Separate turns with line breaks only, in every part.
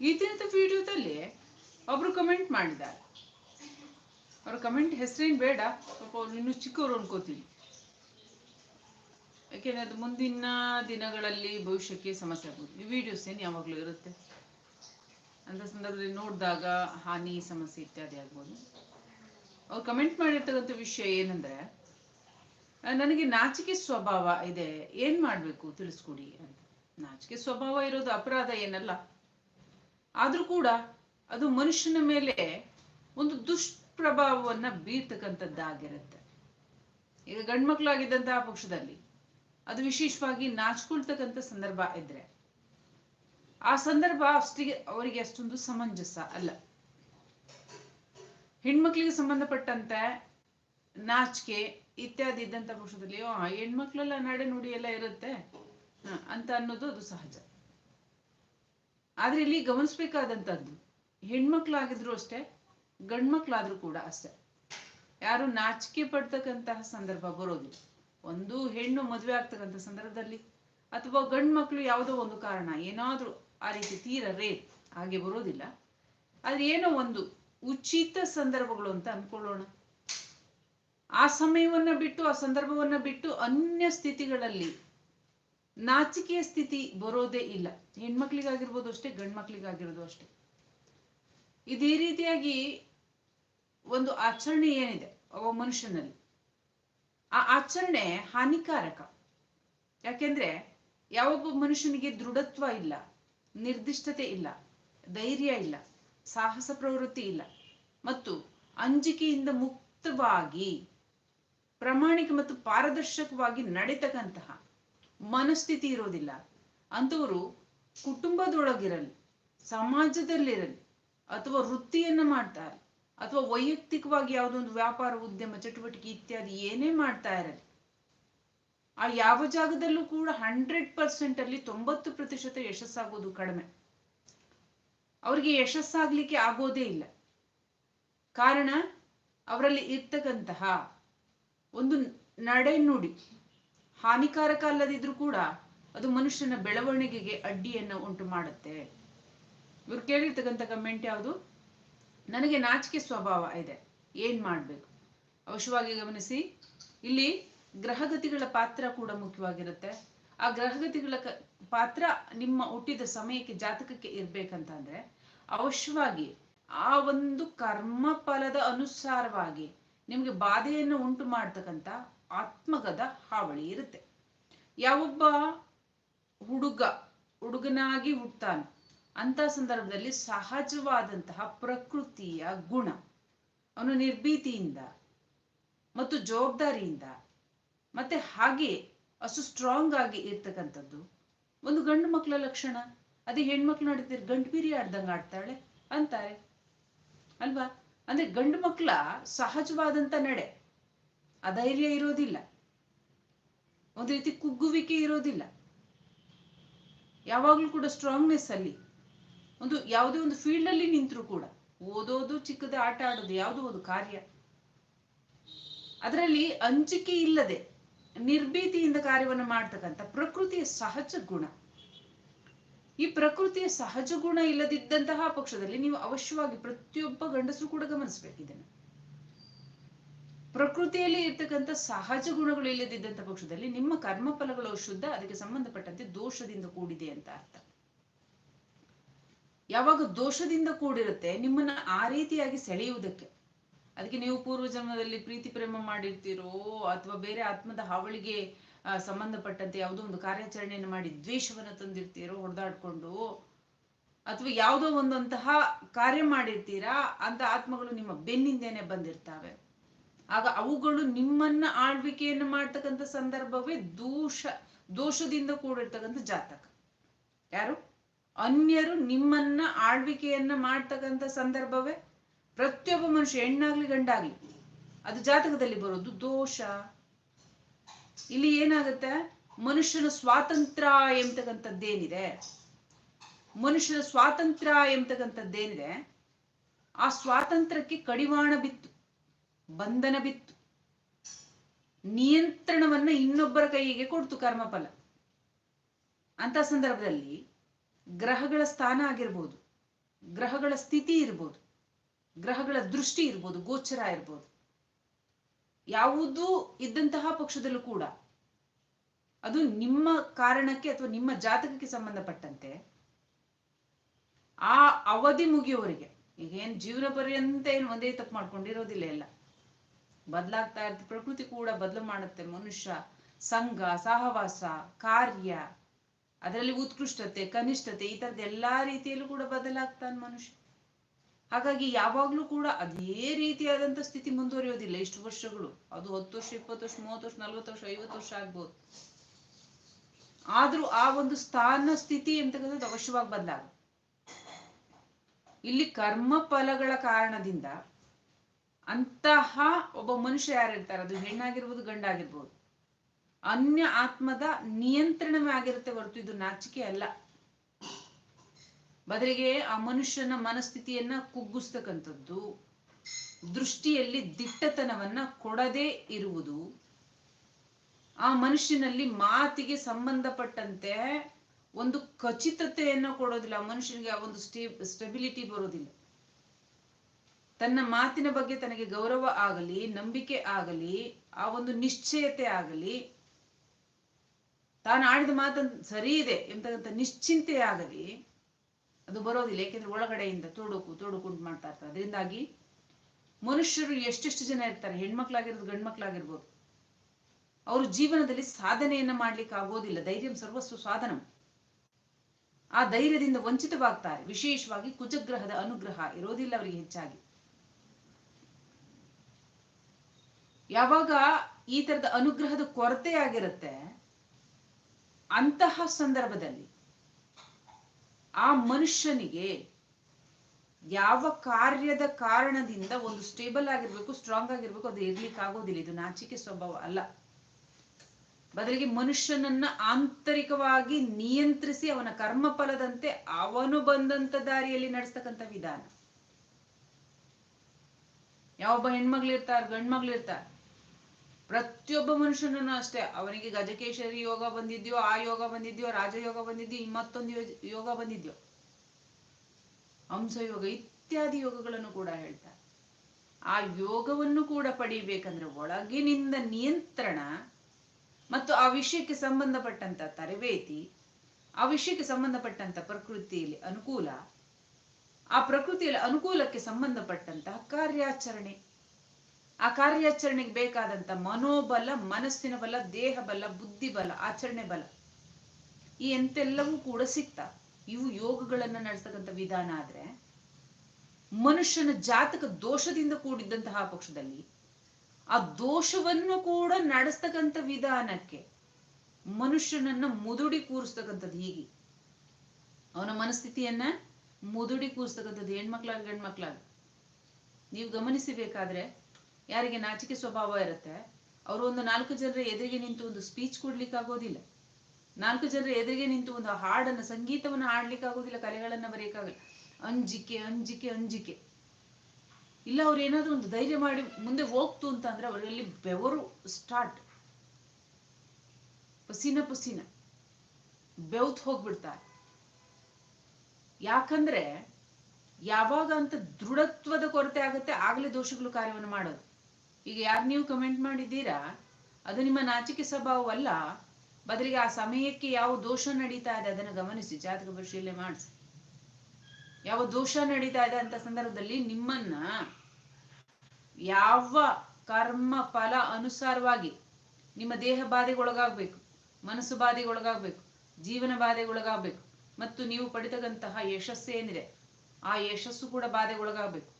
ಈ ದಿನದ ವಿಡಿಯೋದಲ್ಲಿ ಒಬ್ರು ಕಮೆಂಟ್ ಮಾಡಿದ್ದಾರೆ. ಅವ್ರ ಕಮೆಂಟ್ ಹೆಸರೇನು ಬೇಡ ಪಾಪ ಅವ್ರು ಇನ್ನೂ ಚಿಕ್ಕವರು ಅನ್ಕೋತೀನಿ. ಯಾಕೆಂದ್ರೆ ಅದು ಮುಂದಿನ ದಿನಗಳಲ್ಲಿ ಭವಿಷ್ಯಕ್ಕೆ ಸಮಸ್ಯೆ ಆಗ್ಬೋದು. ಈ ವಿಡಿಯೋಸ್ ಏನು ಯಾವಾಗಲೂ ಇರುತ್ತೆ. ಅಂತ ಸಂದರ್ಭದಲ್ಲಿ ನೋಡಿದಾಗ ಹಾನಿ, ಸಮಸ್ಯೆ ಇತ್ಯಾದಿ ಆಗ್ಬೋದು. ಅವ್ರು ಕಮೆಂಟ್ ಮಾಡಿರ್ತಕ್ಕಂಥ ವಿಷಯ ಏನಂದ್ರೆ ನನಗೆ ನಾಚಿಕೆ ಸ್ವಭಾವ ಇದೆ, ಏನ್ ಮಾಡ್ಬೇಕು, ತಿಳಿಸ್ಕೊಡಿ ಅಂತ. ನಾಚಿಕೆ ಸ್ವಭಾವ ಇರೋದು ಅಪರಾಧ ಏನಲ್ಲ. ಆದ್ರೂ ಕೂಡ ಅದು ಮನುಷ್ಯನ ಮೇಲೆ ಒಂದು ದುಷ್ಪ್ರಭಾವವನ್ನ ಬೀರ್ತಕ್ಕಂಥದ್ದಾಗಿರುತ್ತೆ. ಈಗ ಗಂಡ್ಮಕ್ಳಾಗಿದ್ದಂತಹ ಪಕ್ಷದಲ್ಲಿ ಅದು ವಿಶೇಷವಾಗಿ ನಾಚ್ಕೊಳ್ತಕ್ಕಂಥ ಸಂದರ್ಭ ಇದ್ರೆ ಆ ಸಂದರ್ಭ ಅಷ್ಟಿಗೆ ಅವರಿಗೆ ಅಷ್ಟೊಂದು ಸಮಂಜಸ ಅಲ್ಲ. ಹೆಣ್ಮಕ್ಳಿಗೆ ಸಂಬಂಧಪಟ್ಟಂತೆ ನಾಚಿಕೆ ಇತ್ಯಾದಿ ಇದ್ದಂತ ಪಕ್ಷದಲ್ಲಿ ಹೆಣ್ಮಕ್ಳೆಲ್ಲ ನಡೆ ನುಡಿ ಎಲ್ಲ ಇರುತ್ತೆ. ಅಂತ ಅನ್ನೋದು ಅದು ಸಹಜ. ಆದ್ರೆ ಇಲ್ಲಿ ಗಮನಿಸ್ಬೇಕಾದಂಥದ್ದು ಹೆಣ್ಮಕ್ಳಾಗಿದ್ರು ಅಷ್ಟೇ, ಗಂಡ್ಮಕ್ಳಾದ್ರೂ ಕೂಡ ಅಷ್ಟೇ. ಯಾರು ನಾಚಿಕೆ ಪಡ್ತಕ್ಕಂತಹ ಸಂದರ್ಭ ಬರೋದು ಒಂದು ಹೆಣ್ಣು ಮದುವೆ ಆಗ್ತಕ್ಕಂಥ ಸಂದರ್ಭದಲ್ಲಿ ಅಥವಾ ಗಂಡು ಮಕ್ಕಳು ಯಾವುದೋ ಒಂದು ಕಾರಣ, ಏನಾದ್ರೂ ಆ ರೀತಿ ತೀರ ರೇ ಹಾಗೆ ಬರೋದಿಲ್ಲ. ಆದ್ರೆ ಏನೋ ಒಂದು ಉಚಿತ ಸಂದರ್ಭಗಳು ಅಂತ ಅನ್ಕೊಳ್ಳೋಣ ಆ ಸಮಯವನ್ನ ಬಿಟ್ಟು, ಆ ಸಂದರ್ಭವನ್ನ ಬಿಟ್ಟು ಅನ್ಯ ಸ್ಥಿತಿಗಳಲ್ಲಿ ನಾಚಿಕೆಯ ಸ್ಥಿತಿ ಬರೋದೇ ಇಲ್ಲ. ಹೆಣ್ಮಕ್ಳಿಗಾಗಿರ್ಬೋದು ಅಷ್ಟೇ ಗಂಡ್ ಮಕ್ಳಿಗಾಗಿರೋದು ಅಷ್ಟೇ. ಇದೇ ರೀತಿಯಾಗಿ ಒಂದು ಆಚರಣೆ ಏನಿದೆ ಒಬ್ಬ ಮನುಷ್ಯನಲ್ಲಿ? ಆ ಆಚರಣೆ ಹಾನಿಕಾರಕ. ಯಾಕೆಂದ್ರೆ ಯಾವೊಬ್ಬ ಮನುಷ್ಯನಿಗೆ ದೃಢತ್ವ ಇಲ್ಲ, ನಿರ್ದಿಷ್ಟತೆ ಇಲ್ಲ, ಧೈರ್ಯ ಇಲ್ಲ, ಸಾಹಸ ಪ್ರವೃತ್ತಿ ಇಲ್ಲ. ಮತ್ತು ಅಂಜಿಕೆಯಿಂದ ಮುಕ್ತವಾಗಿ, ಪ್ರಾಮಾಣಿಕ ಮತ್ತು ಪಾರದರ್ಶಕವಾಗಿ ನಡೀತಕ್ಕಂತಹ ಮನಸ್ಥಿತಿ ಇರೋದಿಲ್ಲ. ಅಂಥವರು ಕುಟುಂಬದೊಳಗಿರಲಿ, ಸಮಾಜದಲ್ಲಿರಲಿ, ಅಥವಾ ವೃತ್ತಿಯನ್ನ ಮಾಡ್ತಾರೆ, ಅಥವಾ ವೈಯಕ್ತಿಕವಾಗಿ ಯಾವುದೊಂದು ವ್ಯಾಪಾರ, ಉದ್ಯಮ, ಚಟುವಟಿಕೆ ಇತ್ಯಾದಿ ಏನೇ ಮಾಡ್ತಾ ಇರಲಿ, ಆ ಯಾವ ಜಾಗದಲ್ಲೂ ಕೂಡ ಹಂಡ್ರೆಡ್ ಪರ್ಸೆಂಟ್ ಅಲ್ಲಿ ತೊಂಬತ್ತು ಪ್ರತಿಶತ ಯಶಸ್ಸಾಗೋದು ಕಡಿಮೆ. ಅವರಿಗೆ ಯಶಸ್ಸಾಗ್ಲಿಕ್ಕೆ ಆಗೋದೇ ಇಲ್ಲ. ಕಾರಣ, ಅವರಲ್ಲಿ ಇರ್ತಕ್ಕಂತಹ ಒಂದು ನಡೆ ನುಡಿ ಹಾನಿಕಾರಕ ಅಲ್ಲದಿದ್ರೂ ಕೂಡ ಅದು ಮನುಷ್ಯನ ಬೆಳವಣಿಗೆಗೆ ಅಡ್ಡಿಯನ್ನು ಉಂಟು ಮಾಡುತ್ತೆ. ಇವ್ರು ಕೇಳಿರ್ತಕ್ಕಂಥ ಕಮೆಂಟ್ ಯಾವುದು? ನನಗೆ ನಾಚಿಕೆ ಸ್ವಭಾವ ಇದೆ. ಏನ್ ಮಾಡ್ಬೇಕು? ಅವಶ್ಯವಾಗಿ ಗಮನಿಸಿ. ಇಲ್ಲಿ ಗ್ರಹಗತಿಗಳ ಪಾತ್ರ ಕೂಡ ಮುಖ್ಯವಾಗಿರುತ್ತೆ. ಆ ಗ್ರಹಗತಿಗಳ ಪಾತ್ರ ನಿಮ್ಮ ಹುಟ್ಟಿದ ಸಮಯಕ್ಕೆ, ಜಾತಕಕ್ಕೆ ಇರ್ಬೇಕಂತ ಅಂದ್ರೆ ಅವಶ್ಯವಾಗಿ ಆ ಒಂದು ಕರ್ಮ ಫಲದ ಅನುಸಾರವಾಗಿ ನಿಮ್ಗೆ ಬಾಧೆಯನ್ನು ಉಂಟು ಮಾಡ್ತಕ್ಕಂಥ ಆತ್ಮಗದ ಹಾವಳಿ ಇರುತ್ತೆ. ಯಾವೊಬ್ಬ ಹುಡುಗ ಹುಡುಗನಾಗಿ ಹುಟ್ಟಾನೆ ಅಂತ ಸಂದರ್ಭದಲ್ಲಿ ಸಹಜವಾದಂತಹ ಪ್ರಕೃತಿಯ ಗುಣ ಅವನು ನಿರ್ಭೀತಿಯಿಂದ ಮತ್ತು ಜವಾಬ್ದಾರಿಯಿಂದ ಮತ್ತೆ ಹಾಗೆ ಅಷ್ಟು ಸ್ಟ್ರಾಂಗ್ ಆಗಿ ಇರ್ತಕ್ಕಂಥದ್ದು ಒಂದು ಗಂಡು ಮಕ್ಕಳ ಲಕ್ಷಣ. ಅದೇ ಹೆಣ್ಮಕ್ಳು ನಡೀತಿರ್ ಗಂಡು ಬಿರಿ ಆಡ್ದಂಗೆ ಆಡ್ತಾಳೆ ಅಂತಾರೆ. ಅಲ್ವಾ? ಅಂದ್ರೆ ಗಂಡು ಮಕ್ಕಳ ಸಹಜವಾದಂತ ನಡೆ. ಅಧೈರ್ಯ ಇರೋದಿಲ್ಲ. ಒಂದು ರೀತಿ ಕುಗ್ಗುವಿಕೆ ಇರೋದಿಲ್ಲ. ಯಾವಾಗ್ಲೂ ಕೂಡ ಸ್ಟ್ರಾಂಗ್ನೆಸ್ ಅಲ್ಲಿ ಒಂದು ಯಾವುದೇ ಒಂದು ಫೀಲ್ಡ್ ಅಲ್ಲಿ ನಿಂತರೂ ಕೂಡ ಓದೋದು ಚಿಕ್ಕದ, ಆಟ ಆಡೋದು ಯಾವುದೋ ಒಂದು ಕಾರ್ಯ. ಅದರಲ್ಲಿ ಅಂಜಿಕೆ ಇಲ್ಲದೆ ನಿರ್ಭೀತಿಯಿಂದ ಕಾರ್ಯವನ್ನು ಮಾಡ್ತಕ್ಕಂಥ ಪ್ರಕೃತಿಯ ಸಹಜ ಗುಣ. ಈ ಪ್ರಕೃತಿಯ ಸಹಜ ಗುಣ ಇಲ್ಲದಿದ್ದಂತಹ ಪಕ್ಷದಲ್ಲಿ ನೀವು ಅವಶ್ಯವಾಗಿ ಪ್ರತಿಯೊಬ್ಬ ಗಂಡಸರು ಕೂಡ ಗಮನಿಸ್ಬೇಕು ಇದನ್ನು. ಪ್ರಕೃತಿಯಲ್ಲಿ ಇರ್ತಕ್ಕಂಥ ಸಹಜ ಗುಣಗಳು ಇಲ್ಲದಿದ್ದಂಥ ಪಕ್ಷದಲ್ಲಿ ನಿಮ್ಮ ಕರ್ಮಫಲಗಳು ಶುದ್ಧ, ಅದಕ್ಕೆ ಸಂಬಂಧಪಟ್ಟಂತೆ ದೋಷದಿಂದ ಕೂಡಿದೆ ಅಂತ ಅರ್ಥ. ಯಾವಾಗ ದೋಷದಿಂದ ಕೂಡಿರುತ್ತೆ, ನಿಮ್ಮನ್ನ ಆ ರೀತಿಯಾಗಿ ಸೆಳೆಯುವುದಕ್ಕೆ. ಅದಕ್ಕೆ ನೀವು ಪೂರ್ವ ಜನ್ಮದಲ್ಲಿ ಪ್ರೀತಿ ಪ್ರೇಮ ಮಾಡಿರ್ತೀರೋ, ಅಥವಾ ಬೇರೆ ಆತ್ಮದ ಹಾವಳಿಗೆ ಸಂಬಂಧಪಟ್ಟಂತೆ ಯಾವುದೋ ಒಂದು ಕಾರ್ಯಾಚರಣೆಯನ್ನು ಮಾಡಿ ದ್ವೇಷವನ್ನು ತಂದಿರ್ತೀರೋ, ಹೊಡೆದಾಡ್ಕೊಂಡು, ಅಥವಾ ಯಾವುದೋ ಒಂದಂತಹ ಕಾರ್ಯ ಮಾಡಿರ್ತೀರಾ, ಅಂತ ಆತ್ಮಗಳು ನಿಮ್ಮ ಬೆನ್ನಿಂದೇನೆ ಬಂದಿರ್ತಾವೆ. ಆಗ ಅವುಗಳು ನಿಮ್ಮನ್ನ ಆಳ್ವಿಕೆಯನ್ನು ಮಾಡ್ತಕ್ಕಂಥ ಸಂದರ್ಭವೇ ದೋಷ, ದೋಷದಿಂದ ಕೂಡಿರ್ತಕ್ಕಂಥ ಜಾತಕ. ಯಾರು? ಅನ್ಯರು ನಿಮ್ಮನ್ನ ಆಳ್ವಿಕೆಯನ್ನ ಮಾಡ್ತಕ್ಕಂಥ ಸಂದರ್ಭವೇ ಪ್ರತಿಯೊಬ್ಬ ಮನುಷ್ಯ, ಹೆಣ್ಣಾಗ್ಲಿ ಗಂಡಾಗ್ಲಿ, ಅದು ಜಾತಕದಲ್ಲಿ ಬರೋದು ದೋಷ. ಇಲ್ಲಿ ಏನಾಗುತ್ತೆ? ಮನುಷ್ಯನ ಸ್ವಾತಂತ್ರ್ಯ ಎಂಬತಕ್ಕಂಥದ್ದೇನಿದೆ? ಮನುಷ್ಯನ ಸ್ವಾತಂತ್ರ್ಯ ಎಂಬತಕ್ಕಂಥದ್ದೇನಿದೆ? ಆ ಸ್ವಾತಂತ್ರ್ಯಕ್ಕೆ ಕಡಿವಾಣ ಬಿತ್ತು. ಬಂಧನ ಬಿತ್ತು. ನಿಯಂತ್ರಣವನ್ನ ಇನ್ನೊಬ್ಬರ ಕೈಗೆ ಕೊಡ್ತು ಕರ್ಮಫಲ. ಅಂತ ಸಂದರ್ಭದಲ್ಲಿ ಗ್ರಹಗಳ ಸ್ಥಾನ ಆಗಿರ್ಬೋದು, ಗ್ರಹಗಳ ಸ್ಥಿತಿ ಇರ್ಬೋದು, ಗ್ರಹಗಳ ದೃಷ್ಟಿ ಇರ್ಬೋದು, ಗೋಚರ ಇರ್ಬೋದು. ಯಾವುದೂ ಇದ್ದಂತಹ ಪಕ್ಷದಲ್ಲೂ ಕೂಡ ಅದು ನಿಮ್ಮ ಕಾರಣಕ್ಕೆ ಅಥವಾ ನಿಮ್ಮ ಜಾತಕಕ್ಕೆ ಸಂಬಂಧಪಟ್ಟಂತೆ ಆ ಅವಧಿ ಮುಗಿಯೋವರೆಗೆ ಈಗ ಏನ್ ಜೀವನ ಪರ್ಯಂತ ಏನು ಒಂದೇ ತಪ್ಪು ಮಾಡ್ಕೊಂಡಿರೋದಿಲ್ಲ ಎಲ್ಲ. ಬದಲಾಗ್ತಾ ಇರುತ್ತೆ. ಪ್ರಕೃತಿ ಕೂಡ ಬದಲು ಮಾಡುತ್ತೆ. ಮನುಷ್ಯ, ಸಂಘ, ಸಹವಾಸ, ಕಾರ್ಯ, ಅದರಲ್ಲಿ ಉತ್ಕೃಷ್ಟತೆ, ಕನಿಷ್ಠತೆ, ಈ ತರದ ಎಲ್ಲಾ ರೀತಿಯಲ್ಲೂ ಕೂಡ ಬದಲಾಗ್ತಾನೆ ಮನುಷ್ಯ. ಹಾಗಾಗಿ ಯಾವಾಗ್ಲೂ ಕೂಡ ಅದೇ ರೀತಿಯಾದಂತ ಸ್ಥಿತಿ ಮುಂದುವರಿಯೋದಿಲ್ಲ. ಇಷ್ಟು ವರ್ಷಗಳು, ಅದು ಹತ್ತು ವರ್ಷ, ಇಪ್ಪತ್ತು ವರ್ಷ, ಮೂವತ್ತು ವರ್ಷ, ನಲ್ವತ್ತು ವರ್ಷ, ಐವತ್ತು ವರ್ಷ ಆಗ್ಬೋದು. ಆದ್ರೂ ಆ ಒಂದು ಸ್ಥಾನ ಸ್ಥಿತಿ ಅಂತಕ್ಕಂಥದ್ದು ಅವಶ್ಯವಾಗಿ ಬದಲಾಗ ಇಲ್ಲಿ ಕರ್ಮ ಫಲಗಳ ಕಾರಣದಿಂದ ಅಂತಹ ಒಬ್ಬ ಮನುಷ್ಯ ಯಾರಿರ್ತಾರೆ? ಅದು ಹೆಣ್ಣಾಗಿರ್ಬೋದು, ಗಂಡಾಗಿರ್ಬೋದು. ಅನ್ಯ ಆತ್ಮದ ನಿಯಂತ್ರಣವೇ ಆಗಿರುತ್ತೆ ಹೊರತು ಇದು ನಾಚಿಕೆ ಅಲ್ಲ. ಬದಲಿಗೆ ಆ ಮನುಷ್ಯನ ಮನಸ್ಥಿತಿಯನ್ನ ಕುಗ್ಗಿಸ್ತಕ್ಕಂಥದ್ದು, ದೃಷ್ಟಿಯಲ್ಲಿ ದಿಟ್ಟತನವನ್ನ ಕೊಡದೇ ಇರುವುದು, ಆ ಮನುಷ್ಯನಲ್ಲಿ ಮಾತಿಗೆ ಸಂಬಂಧಪಟ್ಟಂತೆ ಒಂದು ಖಚಿತತೆಯನ್ನು ಕೊಡೋದಿಲ್ಲ. ಆ ಮನುಷ್ಯನಿಗೆ ಆ ಒಂದು ಸ್ಟೇ, ಸ್ಟೆಬಿಲಿಟಿ ಬರೋದಿಲ್ಲ. ತನ್ನ ಮಾತಿನ ಬಗ್ಗೆ ತನಗೆ ಗೌರವ ಆಗಲಿ, ನಂಬಿಕೆ ಆಗಲಿ, ಆ ಒಂದು ನಿಶ್ಚಯತೆ ಆಗಲಿ, ತಾನು ಆಡಿದ ಮಾತನ್ನು ಸರಿ ಇದೆ ಎಂತಕ್ಕಂಥ ನಿಶ್ಚಿಂತೆ ಆಗಲಿ, ಅದು ಬರೋದಿಲ್ಲ. ಏಕೆಂದ್ರೆ ಒಳಗಡೆಯಿಂದ ತೋಡುಕು, ತೊಡಕು ಉಂಟು ಮಾಡ್ತಾ ಇರ್ತಾರೆ. ಅದರಿಂದಾಗಿ ಮನುಷ್ಯರು ಎಷ್ಟೆಷ್ಟು ಜನ ಇರ್ತಾರೆ? ಹೆಣ್ಮಕ್ಳಾಗಿರ್ಬೋದು, ಗಂಡ್ಮಕ್ಳಾಗಿರ್ಬೋದು. ಅವರು ಜೀವನದಲ್ಲಿ ಸಾಧನೆಯನ್ನ ಮಾಡ್ಲಿಕ್ಕೆ ಆಗೋದಿಲ್ಲ. ಧೈರ್ಯ ಸರ್ವಸ್ವ ಸಾಧನ. ಆ ಧೈರ್ಯದಿಂದ ವಂಚಿತವಾಗ್ತಾರೆ. ವಿಶೇಷವಾಗಿ ಕುಜಗ್ರಹದ ಅನುಗ್ರಹ ಇರೋದಿಲ್ಲ ಅವರಿಗೆ ಹೆಚ್ಚಾಗಿ. ಯಾವಾಗ ಈ ತರದ ಅನುಗ್ರಹದ ಕೊರತೆ ಆಗಿರುತ್ತೆ ಅಂತಹ ಸಂದರ್ಭದಲ್ಲಿ ಆ ಮನುಷ್ಯನಿಗೆ ಯಾವ ಕಾರ್ಯದ ಕಾರಣದಿಂದ ಒಂದು ಸ್ಟೇಬಲ್ ಆಗಿರ್ಬೇಕು, ಸ್ಟ್ರಾಂಗ್ ಆಗಿರ್ಬೇಕು, ಅದು ಇರ್ಲಿಕ್ಕೆ ಆಗೋದಿಲ್ಲ ಇದು ನಾಚಿಕೆ ಸ್ವಭಾವ ಅಲ್ಲ. ಬದಲಿಗೆ ಮನುಷ್ಯನನ್ನ ಆಂತರಿಕವಾಗಿ ನಿಯಂತ್ರಿಸಿ ಅವನ ಕರ್ಮ ಫಲದಂತೆ ಅವನು ಬಂದಂತ ದಾರಿಯಲ್ಲಿ ನಡೆಸ್ತಕ್ಕಂಥ ವಿಧಾನ. ಯಾವೊಬ್ಬ ಹೆಣ್ಮಗ್ಳಿರ್ತಾರ, ಗಂಡ್ಮಗ್ಳಿರ್ತಾರ ಪ್ರತಿಯೊಬ್ಬ ಮನುಷ್ಯನೂ ಅಷ್ಟೇ. ಅವನಿಗೆ ಗಜಕೇಶರಿ ಯೋಗ ಬಂದಿದ್ಯೋ, ಆ ಯೋಗ ಬಂದಿದ್ಯೋ ರಾಜಯೋಗ ಬಂದಿದ್ಯೋ ಮತ್ತೊಂದು ಯೋಗ ಬಂದಿದ್ಯೋ. ಹಂಸಯೋಗ, ಇತ್ಯಾದಿ ಯೋಗಗಳನ್ನು ಕೂಡ ಹೇಳ್ತಾರೆ. ಆ ಯೋಗವನ್ನು ಕೂಡ ಪಡಿಬೇಕಂದ್ರೆ ಒಳಗಿನಿಂದ ನಿಯಂತ್ರಣ ಮತ್ತು ಆ ವಿಷಯಕ್ಕೆ ಸಂಬಂಧಪಟ್ಟಂತ ತರಬೇತಿ, ಆ ವಿಷಯಕ್ಕೆ ಸಂಬಂಧಪಟ್ಟಂತ ಪ್ರಕೃತಿಯಲ್ಲಿ ಅನುಕೂಲ, ಆ ಪ್ರಕೃತಿಯಲ್ಲಿ ಅನುಕೂಲಕ್ಕೆ ಸಂಬಂಧಪಟ್ಟಂತಹ ಕಾರ್ಯಾಚರಣೆ. ಆ ಕಾರ್ಯಾಚರಣೆಗೆ ಬೇಕಾದಂತ ಮನೋಬಲ ಮನಸ್ಸಿನ ಬಲ ದೇಹ ಬಲ ಬುದ್ಧಿ ಬಲ ಆಚರಣೆ ಬಲ ಈ ಎಂತೆಲ್ಲವೂ ಕೂಡ ಸಿಗ್ತಾ ಇವು ಯೋಗಗಳನ್ನ ನಡೆಸ್ತಕ್ಕಂಥ ವಿಧಾನ ಆದ್ರೆ, ಮನುಷ್ಯನ ಜಾತಕ ದೋಷದಿಂದ ಕೂಡಿದ್ದಂತಹ ಪಕ್ಷದಲ್ಲಿ, ಆ ದೋಷವನ್ನು ಕೂಡ ನಡೆಸ್ತಕ್ಕಂಥ ವಿಧಾನಕ್ಕೆ ಮನುಷ್ಯನನ್ನ ಮುದುಡಿ ಕೂರಿಸ್ತಕ್ಕಂಥದ್ದು ಹೀಗೆ. ಅವನ ಮನಸ್ಥಿತಿಯನ್ನ ಮುದುಡಿ ಕೂರಿಸ್ತಕ್ಕಂಥದ್ದು ಹೆಣ್ಮಕ್ಳಾಗ, ಗಂಡ್ಮಕ್ಳಾಗ. ನೀವು ಗಮನಿಸಬೇಕಾದ್ರೆ ಯಾರಿಗೆ ನಾಚಿಕೆ ಸ್ವಭಾವ ಇರುತ್ತೆ, ಅವರು ಒಂದು ನಾಲ್ಕು ಜನರ ಎದುರಿಗೆ ನಿಂತು ಒಂದು ಸ್ಪೀಚ್ ಕೊಡ್ಲಿಕ್ಕೆ ಆಗೋದಿಲ್ಲ. ನಾಲ್ಕು ಜನರ ಎದುರಿಗೆ ನಿಂತು ಒಂದು ಹಾಡನ್ನು, ಸಂಗೀತವನ್ನು ಹಾಡ್ಲಿಕ್ಕೆ ಆಗೋದಿಲ್ಲ, ಕಲೆಗಳನ್ನ ಬರೆಯಕ್ಕಾಗಲ್ಲ. ಅಂಜಿಕೆ ಅಂಜಿಕೆ ಅಂಜಿಕೆ. ಇಲ್ಲ, ಅವ್ರು ಏನಾದ್ರೂ ಒಂದು ಧೈರ್ಯ ಮಾಡಿ ಮುಂದೆ ಹೋಗ್ತು ಅಂತ ಅಂದ್ರೆ ಅವರಲ್ಲಿ ಬೆವರು ಸ್ಟಾರ್ಟ್ ಪಸೀನ ಪಸೀನ. ಬೆವ್ತ್ ಹೋಗ್ಬಿಡ್ತಾರೆ. ಯಾಕಂದ್ರೆ ಯಾವಾಗ ಅಂತ ದೃಢತ್ವದ ಕೊರತೆ ಆಗುತ್ತೆ, ಆಗ್ಲೇ ದೋಷಗಳು ಕಾರ್ಯವನ್ನು ಮಾಡೋದು. ಈಗ ಯಾರು ನೀವು ಕಮೆಂಟ್ ಮಾಡಿದ್ದೀರಾ, ಅದು ನಿಮ್ಮ ನಾಚಿಕೆ ಸ್ವಭಾವವಲ್ಲ. ಬದಲಿಗೆ ಆ ಸಮಯಕ್ಕೆ ಯಾವ ದೋಷ ನಡೀತಾ ಇದೆ ಅದನ್ನು ಗಮನಿಸಿ, ಜಾತಕ ಪರಿಶೀಲನೆ ಮಾಡಿಸಿ. ಯಾವ ದೋಷ ನಡೀತಾ ಇದೆ ಅಂತ ಸಂದರ್ಭದಲ್ಲಿ ನಿಮ್ಮನ್ನ ಯಾವ ಕರ್ಮ ಫಲ ಅನುಸಾರವಾಗಿ ನಿಮ್ಮ ದೇಹ ಬಾಧೆಗೊಳಗಾಗ್ಬೇಕು, ಮನಸ್ಸು ಬಾಧೆಗೊಳಗಾಗ್ಬೇಕು, ಜೀವನ ಬಾಧೆಗೊಳಗಾಗ್ಬೇಕು, ಮತ್ತು ನೀವು ಪಡಿತಕ್ಕಂತಹ ಯಶಸ್ಸು ಏನಿದೆ ಆ ಯಶಸ್ಸು ಕೂಡ ಬಾಧೆಗೊಳಗಾಗ್ಬೇಕು.